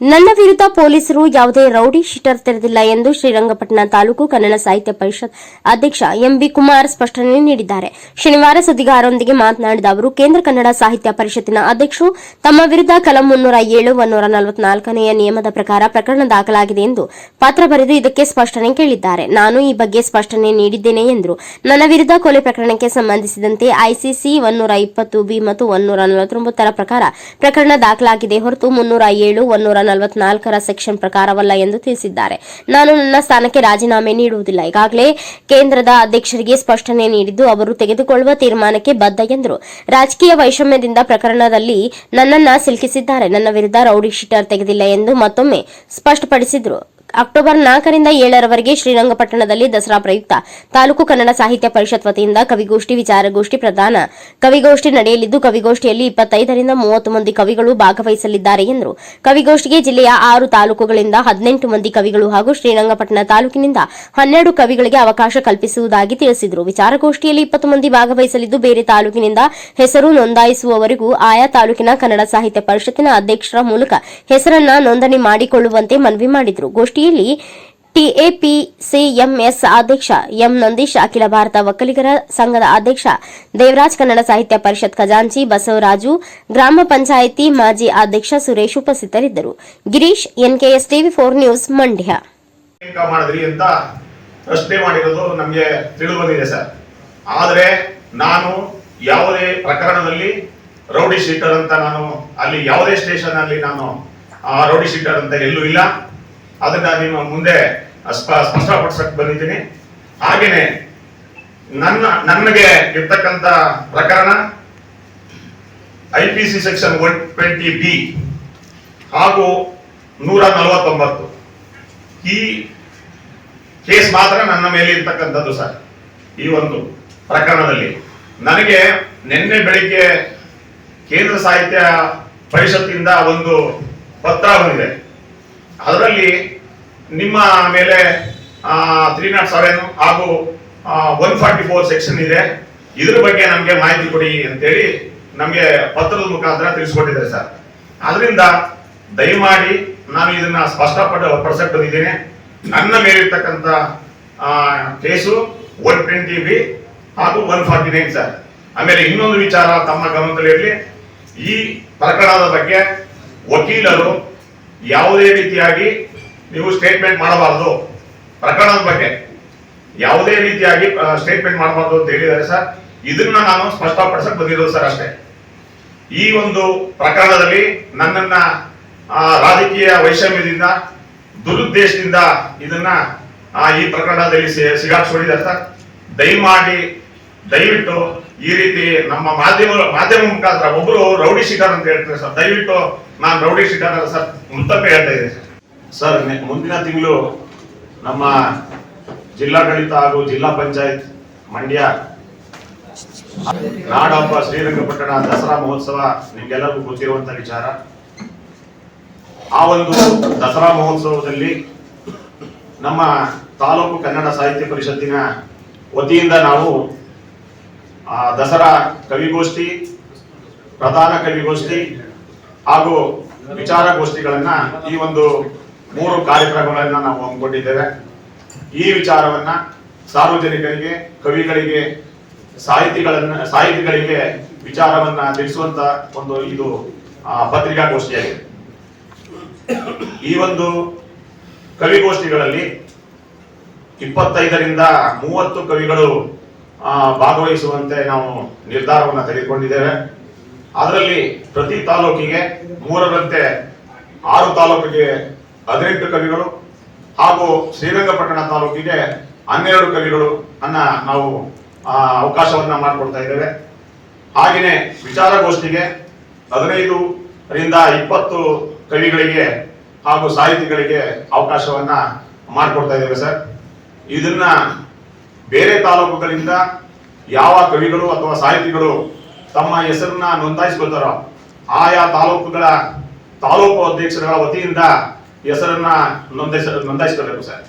ನನ್ನ ವಿರುದ್ಧ ಪೊಲೀಸರು ಯಾವುದೇ ರೌಡಿ ಶೀಟರ್ ತೆರೆದಿಲ್ಲ ಎಂದು ಶ್ರೀರಂಗಪಟ್ಟಣ ತಾಲೂಕು ಕನ್ನಡ ಸಾಹಿತ್ಯ ಪರಿಷತ್ ಅಧ್ಯಕ್ಷ ಎಂಬಿ ಕುಮಾರ್ ಸ್ಪಷ್ಟನೆ ನೀಡಿದ್ದಾರೆ. ಶನಿವಾರ ಸುದ್ದಿಗಾರರೊಂದಿಗೆ ಮಾತನಾಡಿದ ಅವರು, ಕೇಂದ್ರ ಕನ್ನಡ ಸಾಹಿತ್ಯ ಪರಿಷತ್ತಿನ ಅಧ್ಯಕ್ಷರು ತಮ್ಮ ವಿರುದ್ಧ ಕಲಂ ಮುನ್ನೂರ ಏಳು ಒನ್ನೂರ ನಲವತ್ನಾಲ್ಕನೆಯ ನಿಯಮದ ಪ್ರಕಾರ ಪ್ರಕರಣ ದಾಖಲಾಗಿದೆ ಎಂದು ಪತ್ರ ಬರೆದು ಇದಕ್ಕೆ ಸ್ಪಷ್ಟನೆ ಕೇಳಿದ್ದಾರೆ. ನಾನು ಈ ಬಗ್ಗೆ ಸ್ಪಷ್ಟನೆ ನೀಡಿದ್ದೇನೆ ಎಂದರು. ನನ್ನ ವಿರುದ್ಧ ಕೊಲೆ ಪ್ರಕರಣಕ್ಕೆ ಸಂಬಂಧಿಸಿದಂತೆ ಐಸಿಸಿ ಒನ್ನೂರ ಇಪ್ಪತ್ತು ಬಿ ಮತ್ತು ಒನ್ನೂರ ನಲವತ್ತೊಂಬತ್ತರ ಪ್ರಕಾರ ಪ್ರಕರಣ ದಾಖಲಾಗಿದೆ ಹೊರತು ಮುನ್ನೂರ ಏಳು ಒನ್ನೂರ ನಲವತ್ನಾಲ್ಕರ ಸೆಕ್ಷನ್ ಪ್ರಕಾರವಲ್ಲ ಎಂದು ತಿಳಿಸಿದ್ದಾರೆ. ನಾನು ನನ್ನ ಸ್ಥಾನಕ್ಕೆ ರಾಜೀನಾಮೆ ನೀಡುವುದಿಲ್ಲ. ಈಗಾಗಲೇ ಕೇಂದ್ರದ ಅಧ್ಯಕ್ಷರಿಗೆ ಸ್ಪಷ್ಟನೆ ನೀಡಿದ್ದು, ಅವರು ತೆಗೆದುಕೊಳ್ಳುವ ತೀರ್ಮಾನಕ್ಕೆ ಬದ್ಧ ಎಂದರು. ರಾಜಕೀಯ ವೈಷಮ್ಯದಿಂದ ಪ್ರಕರಣದಲ್ಲಿ ನನ್ನನ್ನ ಸಿಲುಕಿಸಿದ್ದಾರೆ. ನನ್ನ ವಿರುದ್ಧ ರೌಡಿ ಶೀಟರ್ ತೆಗೆದಿಲ್ಲ ಎಂದು ಮತ್ತೊಮ್ಮೆ ಸ್ಪಷ್ಟಪಡಿಸಿದರು. ಅಕ್ಟೋಬರ್ ನಾಲ್ಕರಿಂದ ಏಳರವರೆಗೆ ಶ್ರೀರಂಗಪಟ್ಟಣದಲ್ಲಿ ದಸರಾ ಪ್ರಯುಕ್ತ. ತಾಲೂಕು ಕನ್ನಡ ಸಾಹಿತ್ಯ ಪರಿಷತ್ ವತಿಯಿಂದ ಕವಿಗೋಷ್ಠಿ ವಿಚಾರಗೋಷ್ಠಿ ಪ್ರಧಾನ. ಕವಿಗೋಷ್ಠಿ ನಡೆಯಲಿದ್ದು, ಕವಿಗೋಷ್ಠಿಯಲ್ಲಿ ಇಪ್ಪತ್ತೈದರಿಂದ ಮೂವತ್ತು ಮಂದಿ ಕವಿಗಳು ಭಾಗವಹಿಸಲಿದ್ದಾರೆ ಎಂದರು. ಕವಿಗೋಷ್ಠಿಗೆ ಜಿಲ್ಲೆಯ ಆರು ತಾಲೂಕುಗಳಿಂದ ಹದಿನೆಂಟು ಮಂದಿ ಕವಿಗಳು ಹಾಗೂ ಶ್ರೀರಂಗಪಟ್ಟಣ ತಾಲೂಕಿನಿಂದ ಹನ್ನೆರಡು ಕವಿಗಳಿಗೆ ಅವಕಾಶ ಕಲ್ಪಿಸುವುದಾಗಿ ತಿಳಿಸಿದರು. ವಿಚಾರಗೋಷ್ಠಿಯಲ್ಲಿ ಇಪ್ಪತ್ತು ಮಂದಿ ಭಾಗವಹಿಸಲಿದ್ದು, ಬೇರೆ ತಾಲೂಕಿನಿಂದ ಹೆಸರು ನೋಂದಾಯಿಸುವವರೆಗೂ ಆಯಾ ತಾಲೂಕಿನ ಕನ್ನಡ ಸಾಹಿತ್ಯ ಪರಿಷತ್ತಿನ ಅಧ್ಯಕ್ಷರ ಮೂಲಕ ಹೆಸರನ್ನ ನೋಂದಣಿ ಮಾಡಿಕೊಳ್ಳುವಂತೆ ಮನವಿ ಮಾಡಿದರು. ಗೋಷ್ಠಿಯಲ್ಲಿ ಟಿಎಪಿಸಿಎಂಎಸ್ ಅಧ್ಯಕ್ಷ ಎಂ ನಂದೀಶ್, ಅಖಿಲ ಭಾರತ ಒಕ್ಕಲಿಗರ ಸಂಘದ ಅಧ್ಯಕ್ಷ ದೇವರಾಜ್, ಕನ್ನಡ ಸಾಹಿತ್ಯ ಪರಿಷತ್ ಖಜಾಂಚಿ ಬಸವರಾಜು, ಗ್ರಾಮ ಪಂಚಾಯಿತಿ ಮಾಜಿ ಅಧ್ಯಕ್ಷ ಸುರೇಶ್ ಉಪಸ್ಥಿತರಿದ್ದರು. Girish, NKS TV four news Mandya. ಅಂತ ಪ್ರಶ್ನೆ ಮಾಡಿರೋದು ನಮಗೆ ತಿಳಿದು ಬಂದಿದೆ ಸರ್. ಆದರೆ ನಾನು ಯಾವುದೇ ಪ್ರಕರಣದಲ್ಲಿ ರೌಡಿ ಶೀಟರ್ ಅಂತ ನಾನು ಅಲ್ಲಿ ಯಾವುದೇ ಸ್ಟೇಷನ್ ಅಲ್ಲಿ ನಾನು ರೌಡಿ ಶೀಟರ್ ಅಂತ ಎಲ್ಲೂ ಇಲ್ಲ. ಅದನ್ನ ನಿಮ್ಮ ಮುಂದೆ ಸ್ಪ- ಸ್ಪಷ್ಟಪಡಿಸಕ್ ಬಂದಿದ್ದೀನಿ. ಹಾಗೇನೆ ನನ್ನ, ನನಗೆ ಇರ್ತಕ್ಕಂತ ಪ್ರಕರಣ I P C section one twenty B ಹಾಗೂ ನೂರ ನಲವತ್ತೊಂಬತ್ತು. ಈ ಕೇಸ್ ಮಾತ್ರ ನನ್ನ ಮೇಲೆ ಇರ್ತಕ್ಕಂಥದ್ದು ಸರ್, ಈ ಒಂದು ಪ್ರಕರಣದಲ್ಲಿ. ನನಗೆ ನಿನ್ನೆ ಬೆಳಿಗ್ಗೆ ಕೇಂದ್ರ ಸಾಹಿತ್ಯ ಪರಿಷತ್ತಿಂದ ಒಂದು ಪತ್ರ ಬಂದಿದೆ. ಅದರಲ್ಲಿ ನಿಮ್ಮ ಮೇಲೆ ತ್ರೀ ನಾಟ್ ಸೆವೆನ್ ಹಾಗೂ ಒನ್ ಫಾರ್ಟಿ ಫೋರ್ ಸೆಕ್ಷನ್ ಇದೆ. ಇದ್ರ ಬಗ್ಗೆ ನಮಗೆ ಮಾಹಿತಿ ಕೊಡಿ ಅಂತೇಳಿ ನಮಗೆ ಪತ್ರದ ಮುಖಾಂತರ ತಿಳಿಸ್ಕೊಟ್ಟಿದ್ದಾರೆ ಸರ್. ಅದರಿಂದ ದಯಮಾಡಿ ನಾನು ಇದನ್ನ ಸ್ಪಷ್ಟಪಟ್ಟು ಪಡಿಸಕ್ ಬಂದಿದ್ದೇನೆ ನನ್ನ ಮೇಲಿರ್ತಕ್ಕಂಥ ಕೇಸು ಒನ್ ಟ್ವೆಂಟಿ ಬಿ ಹಾಗೂ ಒನ್ ಫಾರ್ಟಿ ನೈನ್ ಸರ್. ಆಮೇಲೆ ಇನ್ನೊಂದು ವಿಚಾರ ತಮ್ಮ ಗಮನದಲ್ಲಿರಲಿ. ಈ ಪ್ರಕರಣದ ಬಗ್ಗೆ ವಕೀಲರು ಯಾವುದೇ ರೀತಿಯಾಗಿ ನೀವು ಸ್ಟೇಟ್ಮೆಂಟ್ ಮಾಡಬಾರದು. ಪ್ರಕರಣದ ಬಗ್ಗೆ ಯಾವುದೇ ರೀತಿಯಾಗಿ ಸ್ಟೇಟ್ಮೆಂಟ್ ಮಾಡಬಾರ್ದು ಅಂತ ಹೇಳಿದ್ದಾರೆ ಸರ್. ಇದನ್ನ ನಾನು ಸ್ಪಷ್ಟಪಡಿಸಕ್ ಬಂದಿರೋದು ಸರ್ ಅಷ್ಟೇ. ಈ ಒಂದು ಪ್ರಕರಣದಲ್ಲಿ ನನ್ನನ್ನ ರಾಜಕೀಯ ವೈಷಮ್ಯದಿಂದ, ದುರುದ್ದೇಶದಿಂದ ಇದನ್ನ ಈ ಪ್ರಕರಣದಲ್ಲಿ ಸಿಗಾಕ್ಸ್ಕೊಂಡಿದ್ದಾರೆ ಸರ್. ದಯಮಾಡಿ ದಯವಿಟ್ಟು ಈ ರೀತಿ ನಮ್ಮ ಮಾಧ್ಯಮ ಮಾಧ್ಯಮ ಮುಖಾಂತರ ಒಬ್ರು ರೌಡಿ ಶಿಖರ್ ಅಂತ ಹೇಳ್ತಾರೆ ಸರ್. ದಯವಿಟ್ಟು ನಾನು ರೌಡಿ ಶಿಖರ್ ಸರ್. ಮುತ್ತಪ್ಪೆ ಹೇಳ್ತಾ ಇದ್ದೀನಿ ಸರ್. ಸರ್ ಮುಂದಿನ ತಿಂಗಳು ನಮ್ಮ ಜಿಲ್ಲಾಡಳಿತ ಹಾಗೂ ಜಿಲ್ಲಾ ಪಂಚಾಯತ್ ಮಂಡ್ಯ, ನಾಡಹಬ್ಬ ಶ್ರೀರಂಗಪಟ್ಟಣ ದಸರಾ ಮಹೋತ್ಸವ ನಿಮ್ಗೆಲ್ಲರಿಗೂ ಗೊತ್ತಿರುವಂತ ವಿಚಾರ. ಆ ಒಂದು ದಸರಾ ಮಹೋತ್ಸವದಲ್ಲಿ ನಮ್ಮ ತಾಲೂಕು ಕನ್ನಡ ಸಾಹಿತ್ಯ ಪರಿಷತ್ತಿನ ವತಿಯಿಂದ ನಾವು ದಸರಾ ಕವಿಗೋಷ್ಠಿ, ಪ್ರಧಾನ ಕವಿಗೋಷ್ಠಿ ಹಾಗೂ ವಿಚಾರಗೋಷ್ಠಿಗಳನ್ನ ಈ ಒಂದು ಮೂರು ಕಾರ್ಯಕ್ರಮಗಳನ್ನ ನಾವು ಹಮ್ಮಿಕೊಂಡಿದ್ದೇವೆ. ಈ ವಿಚಾರವನ್ನ ಸಾರ್ವಜನಿಕರಿಗೆ, ಕವಿಗಳಿಗೆ, ಸಾಹಿತಿಗಳನ್ನ, ಸಾಹಿತಿಗಳಿಗೆ ವಿಚಾರವನ್ನ ತಿಳಿಸುವಂತ ಒಂದು ಇದು ಪತ್ರಿಕಾಗೋಷ್ಠಿಯಾಗಿದೆ. ಈ ಒಂದು ಕವಿಗೋಷ್ಠಿಗಳಲ್ಲಿ ಇಪ್ಪತ್ತೈದರಿಂದ ಮೂವತ್ತು ಕವಿಗಳು ಭಾಗವಹಿಸುವಂತೆ ನಾವು ನಿರ್ಧಾರವನ್ನು ತೆಗೆದುಕೊಂಡಿದ್ದೇವೆ. ಅದರಲ್ಲಿ ಪ್ರತಿ ತಾಲೂಕಿಗೆ ಮೂರರಂತೆ ಆರು ತಾಲೂಕಿಗೆ ಹದಿನೆಂಟು ಕವಿಗಳು ಹಾಗೂ ಶ್ರೀರಂಗಪಟ್ಟಣ ತಾಲೂಕಿಗೆ ಹನ್ನೆರಡು ಕವಿಗಳು ಅನ್ನ ನಾವು ಅವಕಾಶವನ್ನ ಮಾಡಿಕೊಡ್ತಾ ಇದ್ದೇವೆ. ಹಾಗೆಯೇ ವಿಚಾರಗೋಷ್ಠಿಗೆ ಹದಿನೈದು ರಿಂದ ಇಪ್ಪತ್ತು ಕವಿಗಳಿಗೆ ಹಾಗೂ ಸಾಹಿತಿಗಳಿಗೆ ಅವಕಾಶವನ್ನ ಮಾಡಿಕೊಡ್ತಾ ಇದ್ದೇವೆ ಸರ್. ಇದನ್ನ ಬೇರೆ ತಾಲೂಕುಗಳಿಂದ ಯಾವ ಕವಿಗಳು ಅಥವಾ ಸಾಹಿತಿಗಳು ತಮ್ಮ ಹೆಸರನ್ನ ನೋಂದಾಯಿಸ್ಕೊಳ್ತಾರೋ ಆಯಾ ತಾಲೂಕುಗಳ ತಾಲೂಕು ಅಧ್ಯಕ್ಷರ ವತಿಯಿಂದ ಹೆಸರನ್ನ ನೋಂದಾಯಿಸ, ನೋಂದಾಯಿಸಿಕೊಳ್ಬೇಕು ಸರ್.